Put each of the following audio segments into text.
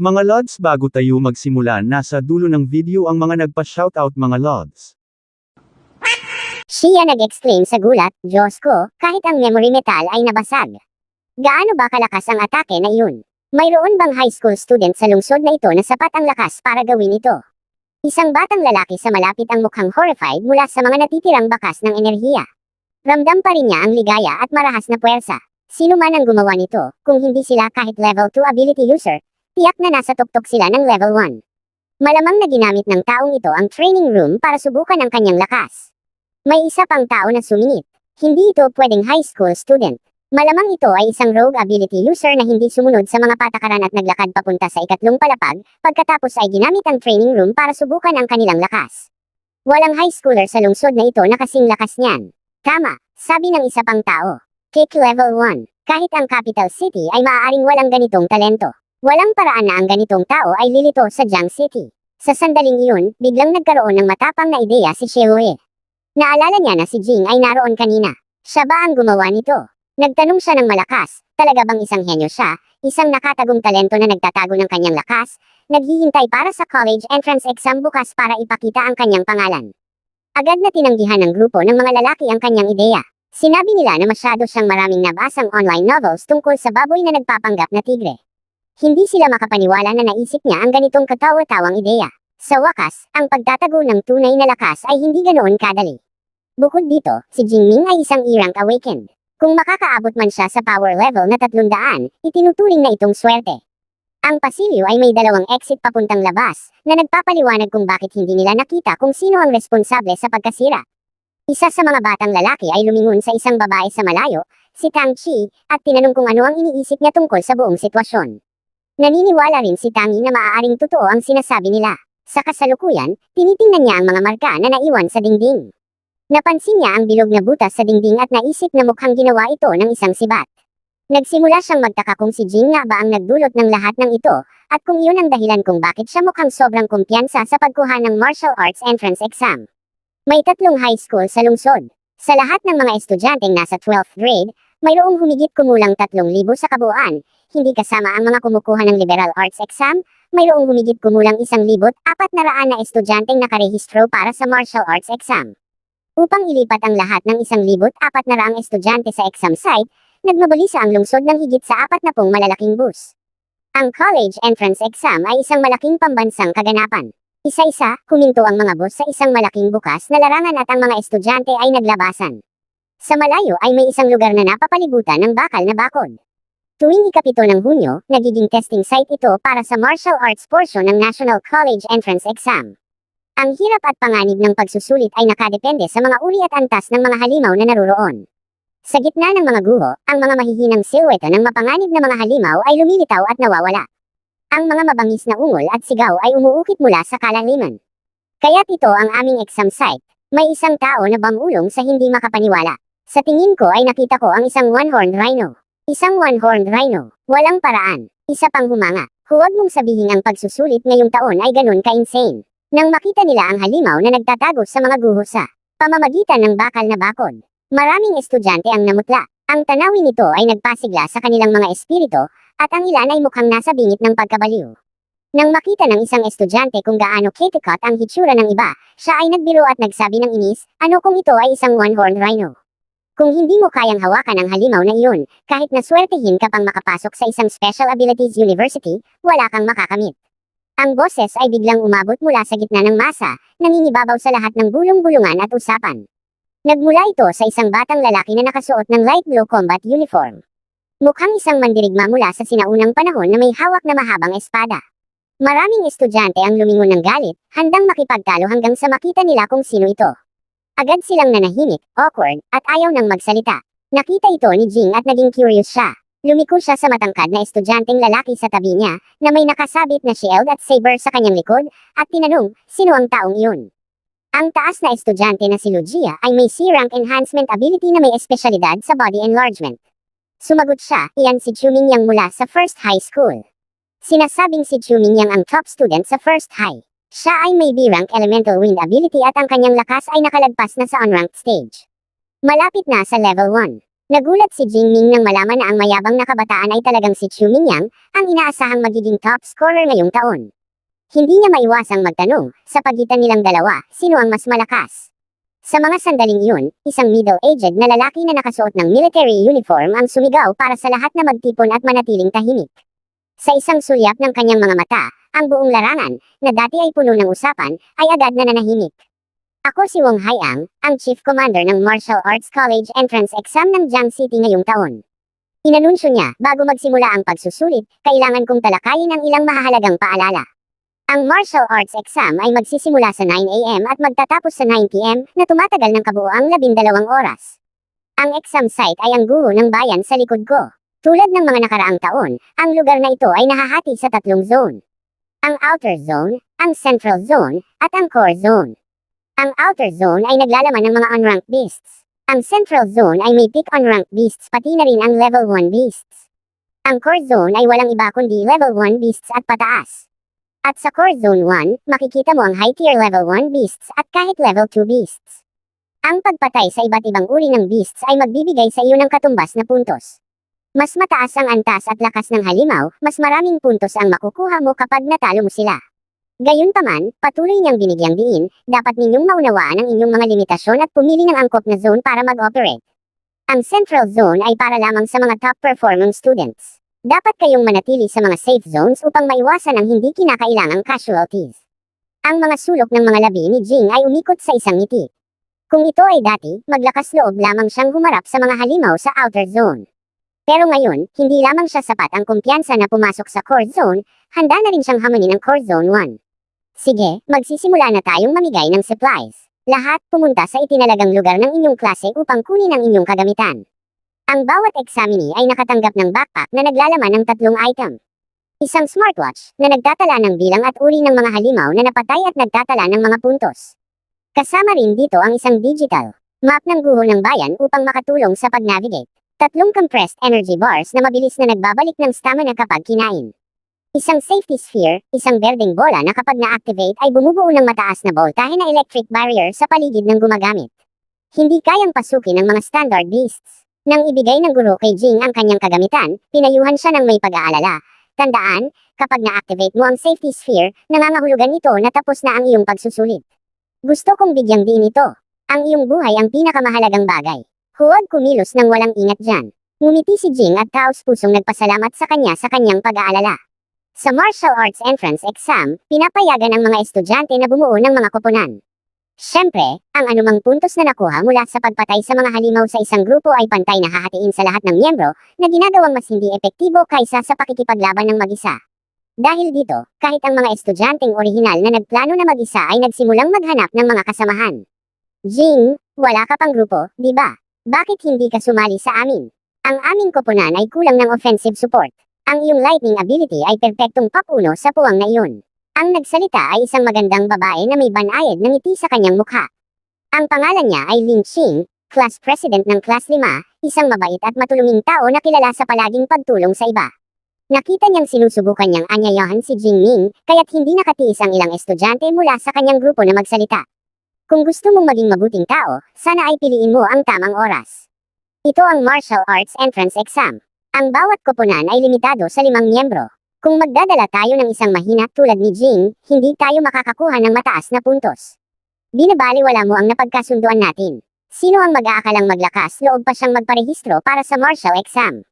Mga Lods bago tayo magsimula nasa dulo ng video ang mga nagpa-shoutout mga Lods. Siya nag-exclaim sa gulat, Diyos ko, kahit ang memory metal ay nabasag. Gaano ba kalakas ang atake na iyon? Mayroon bang high school student sa lungsod na ito na sapat ang lakas para gawin ito? Isang batang lalaki sa malapit ang mukhang horrified mula sa mga natitirang bakas ng enerhiya. Ramdam pa rin niya ang ligaya at marahas na puwersa. Sino man ang gumawa nito, kung hindi sila kahit level 2 ability user, tiyak na nasa tuktok sila ng level 1. Malamang na ginamit ng taong ito ang training room para subukan ang kanyang lakas. May isa pang tao na sumingit. Hindi ito pwedeng high school student. Malamang ito ay isang rogue ability user na hindi sumunod sa mga patakaran at naglakad papunta sa ikatlong palapag, pagkatapos ay ginamit ang training room para subukan ang kanilang lakas. Walang high schooler sa lungsod na ito na kasing lakas niyan. Tama, sabi ng isa pang tao. Kick level 1. Kahit ang capital city ay maaaring walang ganitong talento. Walang paraan na ang ganitong tao ay lilito sa Jiang City. Sa sandaling iyon, biglang nagkaroon ng matapang na ideya si Xiaoe. Naalala niya na si Jing ay naroon kanina. Siya ba ang gumawa nito? Nagtanong siya ng malakas, talaga bang isang henyo siya, isang nakatagong talento na nagtatago ng kanyang lakas, naghihintay para sa college entrance exam bukas para ipakita ang kanyang pangalan. Agad na tinanggihan ng grupo ng mga lalaki ang kanyang ideya. Sinabi nila na masyado siyang maraming nabasang online novels tungkol sa baboy na nagpapanggap na tigre. Hindi sila makapaniwala na naisip niya ang ganitong katawa-tawang ideya. Sa wakas, ang pagtatago ng tunay na lakas ay hindi ganoon kadali. Bukod dito, si Jingming ay isang E-rank awakened. Kung makakaabot man siya sa power level na 300, itinuturing na itong swerte. Ang pasilyo ay may dalawang exit papuntang labas, na nagpapaliwanag kung bakit hindi nila nakita kung sino ang responsable sa pagkasira. Isa sa mga batang lalaki ay lumingon sa isang babae sa malayo, si Tang Chi, at tinanong kung ano ang iniisip niya tungkol sa buong sitwasyon. Naniniwala rin si Tangi na maaaring totoo ang sinasabi nila. Sa kasalukuyan, tinitingnan niya ang mga marka na naiwan sa dingding. Napansin niya ang bilog na butas sa dingding at naisip na mukhang ginawa ito ng isang sibat. Nagsimula siyang magtaka kung si Jing nga ba ang nagdulot ng lahat ng ito, at kung iyon ang dahilan kung bakit siya mukhang sobrang kumpiyansa sa pagkuha ng martial arts entrance exam. May tatlong high school sa lungsod. Sa lahat ng mga estudyanteng nasa 12th grade, mayroong humigit kumulang 3,000 sa kabuuan, hindi kasama ang mga kumukuha ng liberal arts exam, mayroong humigit kumulang 1,400 na estudyanteng nakarehistro para sa martial arts exam. Upang ilipat ang lahat ng 1,400 estudyante sa exam site, nagmabalisa ang lungsod ng higit sa 40 malalaking bus. Ang college entrance exam ay isang malaking pambansang kaganapan. Isa-isa, huminto ang mga bus sa isang malaking bukas na larangan at ang mga estudyante ay naglabasan. Sa malayo ay may isang lugar na napapalibutan ng bakal na bakod. Tuwing ikapito ng Hunyo, nagiging testing site ito para sa martial arts portion ng National College Entrance Exam. Ang hirap at panganib ng pagsusulit ay nakadepende sa mga uri at antas ng mga halimaw na naruroon. Sa gitna ng mga guho, ang mga mahihinang silweta ng mapanganib na mga halimaw ay lumilitaw at nawawala. Ang mga mabangis na ungol at sigaw ay umuukit mula sa kalaliman. Kaya't ito ang aming exam site. May isang tao na bamulong sa hindi makapaniwala. Sa tingin ko ay nakita ko ang isang one-horned rhino. Isang one-horned rhino. Walang paraan. Isa pang humanga. Huwag mong sabihin ang pagsusulit ngayong taon ay ganun ka-insane. Nang makita nila ang halimaw na nagtatago sa mga guho sa pamamagitan ng bakal na bakod. Maraming estudyante ang namutla. Ang tanawin nito ay nagpasigla sa kanilang mga espiritu, at ang ilan ay mukhang nasa bingit ng pagkabaliw. Nang makita ng isang estudyante kung gaano kitikot ang hitsura ng iba, siya ay nagbiro at nagsabi ng inis, ano kung ito ay isang one-horned rhino. Kung hindi mo kayang hawakan ang halimaw na iyon, kahit na swertihin ka pang makapasok sa isang Special Abilities University, wala kang makakamit. Ang boses ay biglang umabot mula sa gitna ng masa, nangingibabaw sa lahat ng bulong-bulungan at usapan. Nagmula ito sa isang batang lalaki na nakasuot ng light blue combat uniform. Mukhang isang mandirigma mula sa sinaunang panahon na may hawak na mahabang espada. Maraming estudyante ang lumingon ng galit, handang makipagtalo hanggang sa makita nila kung sino ito. Agad silang nanahimik, awkward, at ayaw nang magsalita. Nakita ito ni Jing at naging curious siya. Lumiko siya sa matangkad na estudyanteng lalaki sa tabi niya, na may nakasabit na shield at saber sa kanyang likod, at tinanong, sino ang taong iyon? Ang taas na estudyante na si Lugia ay may C-rank enhancement ability na may espesyalidad sa body enlargement. Sumagot siya, iyan si Chuming Yang mula sa First High School. Sinasabing si Chuming Yang ang top student sa First High. Siya ay may B-rank elemental wind ability at ang kanyang lakas ay nakalagpas na sa unranked stage. Malapit na sa level 1. Nagulat si Jingming nang malaman na ang mayabang na kabataan ay talagang si Chu Mingyang, ang inaasahang magiging top scorer ngayong taon. Hindi niya maiwasang magtanong, sa pagitan nilang dalawa, sino ang mas malakas? Sa mga sandaling iyon, isang middle-aged na lalaki na nakasuot ng military uniform ang sumigaw para sa lahat na magtipon at manatiling tahimik. Sa isang sulyap ng kanyang mga mata, ang buong larangan, na dati ay puno ng usapan, ay agad na nanahimik. Ako si Wong Haiang, ang Chief Commander ng Martial Arts College Entrance Exam ng Jiang City ngayong taon. Inanunsyo niya, bago magsimula ang pagsusulit, kailangan kong talakayin ang ilang mahahalagang paalala. Ang martial arts exam ay magsisimula sa 9 a.m. at magtatapos sa 9 p.m. na tumatagal ng kabuoang 12 oras. Ang exam site ay ang guho ng bayan sa likod ko. Tulad ng mga nakaraang taon, ang lugar na ito ay nahahati sa tatlong zone. Ang outer zone, ang central zone, at ang core zone. Ang outer zone ay naglalaman ng mga unranked beasts. Ang central zone ay may pick unranked beasts pati na rin ang level 1 beasts. Ang core zone ay walang iba kundi level 1 beasts at pataas. At sa Core Zone 1, makikita mo ang high tier level 1 beasts at kahit level 2 beasts. Ang pagpatay sa iba't ibang uri ng beasts ay magbibigay sa iyo ng katumbas na puntos. Mas mataas ang antas at lakas ng halimaw, mas maraming puntos ang makukuha mo kapag natalo mo sila. Gayunpaman, patuloy niyang binigyang diin, dapat ninyong maunawaan ang inyong mga limitasyon at pumili ng angkop na zone para mag-operate. Ang Central Zone ay para lamang sa mga top performing students. Dapat kayong manatili sa mga safe zones upang maiwasan ang hindi kinakailangang casualties. Ang mga sulok ng mga labi ni Jing ay umikot sa isang ngiti. Kung ito ay dati, maglakas loob lamang siyang humarap sa mga halimaw sa outer zone. Pero ngayon, hindi lamang siya sapat ang kumpiyansa na pumasok sa core zone, handa na rin siyang hamunin ang core zone 1. Sige, magsisimula na tayong mamigay ng supplies. Lahat pumunta sa itinalagang lugar ng inyong klase upang kunin ang inyong kagamitan. Ang bawat examinee ay nakatanggap ng backpack na naglalaman ng tatlong item. Isang smartwatch na nagtatala ng bilang at uri ng mga halimaw na napatay at nagtatala ng mga puntos. Kasama rin dito ang isang digital map ng guho ng bayan upang makatulong sa pag-navigate. Tatlong compressed energy bars na mabilis na nagbabalik ng stamina kapag kinain. Isang safety sphere, isang berdeng bola na kapag na-activate ay bumubuo ng mataas na voltahe na electric barrier sa paligid ng gumagamit. Hindi kayang pasukin ng mga standard beasts. Nang ibigay ng guro kay Jing ang kanyang kagamitan, pinayuhan siya ng may pag-aalala. Tandaan, kapag na-activate mo ang safety sphere, nangangahulugan ito na tapos na ang iyong pagsusulit. Gusto kong bigyang din ito. Ang iyong buhay ang pinakamahalagang bagay. Huwag kumilos ng walang ingat dyan. Ngumiti si Jing at taos pusong nagpasalamat sa kanya sa kanyang pag-aalala. Sa martial arts entrance exam, pinapayagan ang mga estudyante na bumuo ng mga koponan. Siyempre, ang anumang puntos na nakuha mula sa pagpatay sa mga halimaw sa isang grupo ay pantay na hahatiin sa lahat ng miyembro na ginagawang mas hindi epektibo kaysa sa pakikipaglaban ng mag-isa. Dahil dito, kahit ang mga estudyanteng orihinal na nagplano na mag-isa ay nagsimulang maghanap ng mga kasamahan. Jing, wala ka pang grupo, di ba? Bakit hindi ka sumali sa amin? Ang aming koponan ay kulang ng offensive support. Ang iyong lightning ability ay perpektong papuno sa puwang na iyon. Ang nagsalita ay isang magandang babae na may banayad na ngiti sa kanyang mukha. Ang pangalan niya ay Lin Qing, class president ng class 5, isang mabait at matulunging tao na kilala sa palaging pagtulong sa iba. Nakita niyang sinusubukan niyang anyayahan si Jing Ming, kaya't hindi nakatiis ang ilang estudyante mula sa kanyang grupo na magsalita. Kung gusto mong maging mabuting tao, sana ay piliin mo ang tamang oras. Ito ang Martial Arts Entrance Exam. Ang bawat koponan ay limitado sa limang miyembro. Kung magdadala tayo ng isang mahina tulad ni Jing, hindi tayo makakakuha ng mataas na puntos. Binabaliwala mo ang napagkasunduan natin. Sino ang mag-aakalang maglakas loob pa siyang magparehistro para sa martial exam?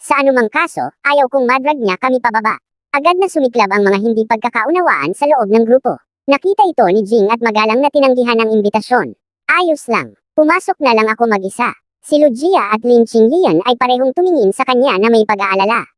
Sa anumang kaso, ayaw kong madrag niya kami pababa. Agad na sumiklab ang mga hindi pagkakaunawaan sa loob ng grupo. Nakita ito ni Jing at magalang na tinanggihan ang imbitasyon. Ayos lang. Pumasok na lang ako mag-isa. Si Lujia at Lin Qinglian ay parehong tumingin sa kanya na may pag-aalala.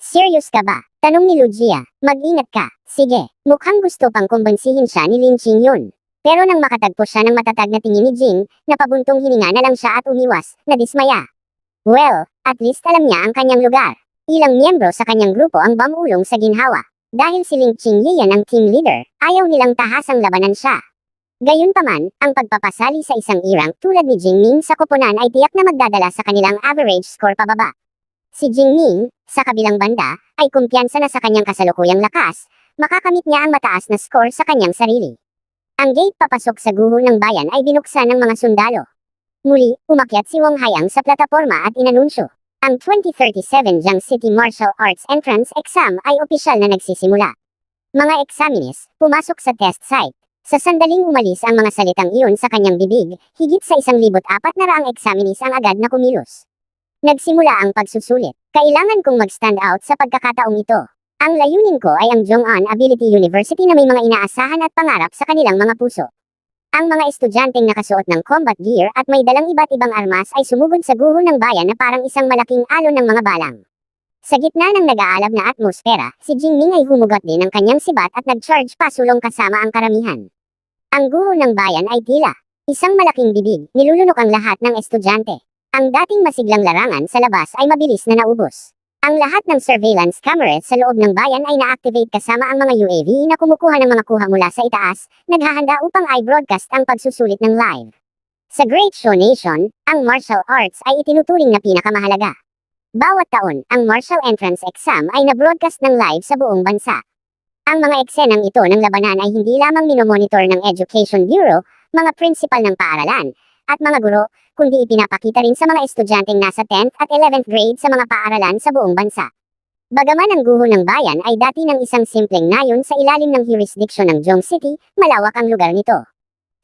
Serious ka ba? Tanong ni Lugia. Mag-ingat ka. Sige, mukhang gusto pang kumbansihin siya ni Lin Qing yun. Pero nang makatagpo siya ng matatag na tingin ni Jing, napabuntong hininga na lang siya at umiwas, na dismaya. Well, at least alam niya ang kanyang lugar. Ilang miyembro sa kanyang grupo ang bamulong sa ginhawa. Dahil si Ling Qing Yian ang team leader, ayaw nilang tahasang labanan siya. Gayunpaman, ang pagpapasali sa isang irang tulad ni Jing Ming sa koponan ay tiyak na magdadala sa kanilang average score pababa. Si Jingming, sa kabilang banda, ay kumpiyansa na sa kanyang kasalukuyang lakas, makakamit niya ang mataas na score sa kanyang sarili. Ang gate papasok sa guho ng bayan ay binuksan ng mga sundalo. Muli, umakyat si Wong Hayang sa plataporma at inanunsyo. Ang 2037 Jiang City Martial Arts Entrance Exam ay opisyal na nagsisimula. Mga examinees, pumasok sa test site. Sa sandaling umalis ang mga salitang iyon sa kanyang bibig, higit sa isang libot apat na raang examinees ang agad na kumilos. Nagsimula ang pagsusulit. Kailangan kong mag-stand out sa pagkakataong ito. Ang layunin ko ay ang Jong-un Ability University na may mga inaasahan at pangarap sa kanilang mga puso. Ang mga estudyanteng nakasuot ng combat gear at may dalang iba't ibang armas ay sumugod sa guho ng bayan na parang isang malaking alon ng mga balang. Sa gitna ng nag-aalab na atmosfera, si Jingming ay humugot din ng kanyang sibat at nag-charge pasulong kasama ang karamihan. Ang guho ng bayan ay tila isang malaking bibig, nilulunok ang lahat ng estudyante. Ang dating masiglang larangan sa labas ay mabilis na naubos. Ang lahat ng surveillance cameras sa loob ng bayan ay na-activate kasama ang mga UAV na kumukuha ng mga kuha mula sa itaas, naghahanda upang i-broadcast ang pagsusulit ng live. Sa Great Show Nation, ang martial arts ay itinuturing na pinakamahalaga. Bawat taon, ang martial entrance exam ay na-broadcast ng live sa buong bansa. Ang mga eksenang ito ng labanan ay hindi lamang minomonitor ng Education Bureau, mga principal ng paaralan, at mga guro, kundi ipinapakita rin sa mga estudyanteng nasa 10th at 11th grade sa mga paaralan sa buong bansa. Bagaman ang guho ng bayan ay dati ng isang simpleng nayon sa ilalim ng jurisdiction ng Jong City, malawak ang lugar nito.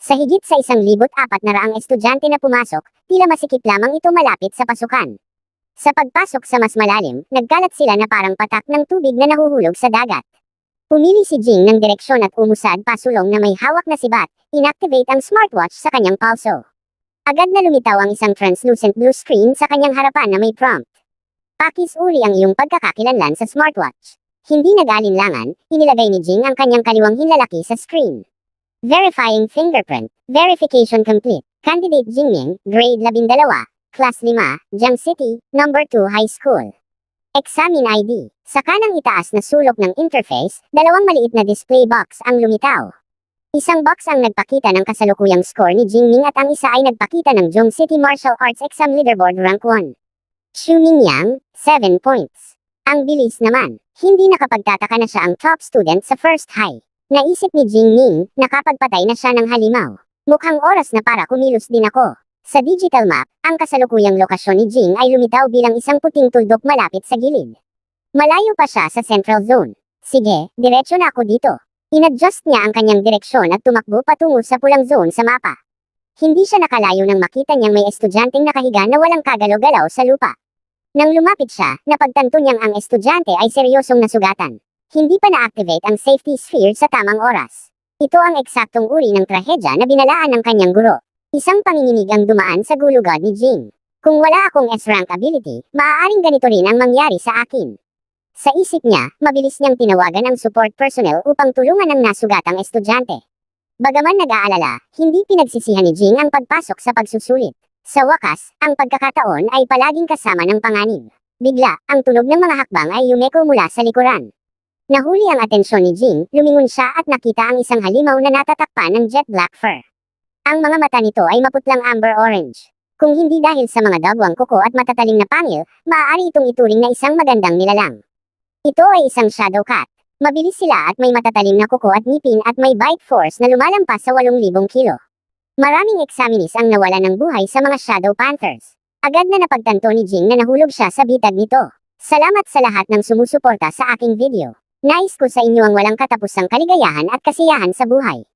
Sa higit sa isang libot apat na raang estudyante na pumasok, tila masikip lamang ito malapit sa pasukan. Sa pagpasok sa mas malalim, nagkalat sila na parang patak ng tubig na nahuhulog sa dagat. Pumili si Jing ng direksyon at umusad pasulong na may hawak na sibat, inactivate ang smartwatch sa kanyang pulso. Agad na lumitaw ang isang translucent blue screen sa kanyang harapan na may prompt. Pakis uri ang iyong pagkakakilanlan sa smartwatch. Hindi nag-alinlangan, inilagay ni Jing ang kanyang kaliwang hinlalaki sa screen. Verifying fingerprint, verification complete. Candidate Jingming, grade 12, class 5, Jiang City, number 2 high school. Examine ID. Sa kanang itaas na sulok ng interface, dalawang maliit na display box ang lumitaw. Isang box ang nagpakita ng kasalukuyang score ni Jingming at ang isa ay nagpakita ng Jong City Martial Arts Exam Leaderboard Rank 1. Xu Mingyang, 7 points. Ang bilis naman, hindi nakapagtataka na siya ang top student sa first high. Naisip ni Jingming, nakapagpatay na siya ng halimaw. Mukhang oras na para kumilos din ako. Sa digital map, ang kasalukuyang lokasyon ni Jing ay lumitaw bilang isang puting tuldok malapit sa gilid. Malayo pa siya sa central zone. Sige, diretso na ako dito. Inadjust niya ang kanyang direksyon at tumakbo patungo sa pulang zone sa mapa. Hindi siya nakalayo nang makita niyang may estudyanteng nakahiga na walang kagalaw-galaw sa lupa. Nang lumapit siya, napagtanto niyang ang estudyante ay seryosong nasugatan. Hindi pa na-activate ang safety sphere sa tamang oras. Ito ang eksaktong uri ng trahedya na binalaan ng kanyang guro. Isang panginginig ang dumaan sa gulugod ni Jing. Kung wala akong S-rank ability, maaaring ganito rin ang mangyari sa akin. Sa isip niya, mabilis niyang tinawagan ang support personnel upang tulungan ang nasugatang estudyante. Bagaman nag-aalala, hindi pinagsisihan ni Jing ang pagpasok sa pagsusulit. Sa wakas, ang pagkakataon ay palaging kasama ng panganib. Bigla, ang tunog ng mga hakbang ay yumeko mula sa likuran. Nahuli ang atensyon ni Jing, lumingon siya at nakita ang isang halimaw na natatakpan ng jet black fur. Ang mga mata nito ay maputlang amber orange. Kung hindi dahil sa mga dagwang kuko at matatalim na pangil, maaari itong ituring na isang magandang nilalang. Ito ay isang shadow cat. Mabilis sila at may matatalim na kuko at ngipin at may bite force na lumalampas sa 8,000 kilo. Maraming examinees ang nawala ng buhay sa mga shadow panthers. Agad na napagtanto ni Jing na nahulog siya sa bitag nito. Salamat sa lahat ng sumusuporta sa aking video. Nais ko sa inyo ang walang katapusang kaligayahan at kasiyahan sa buhay.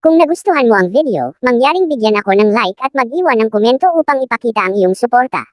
Kung nagustuhan mo ang video, mangyaring bigyan ako ng like at mag-iwan ng komento upang ipakita ang iyong suporta.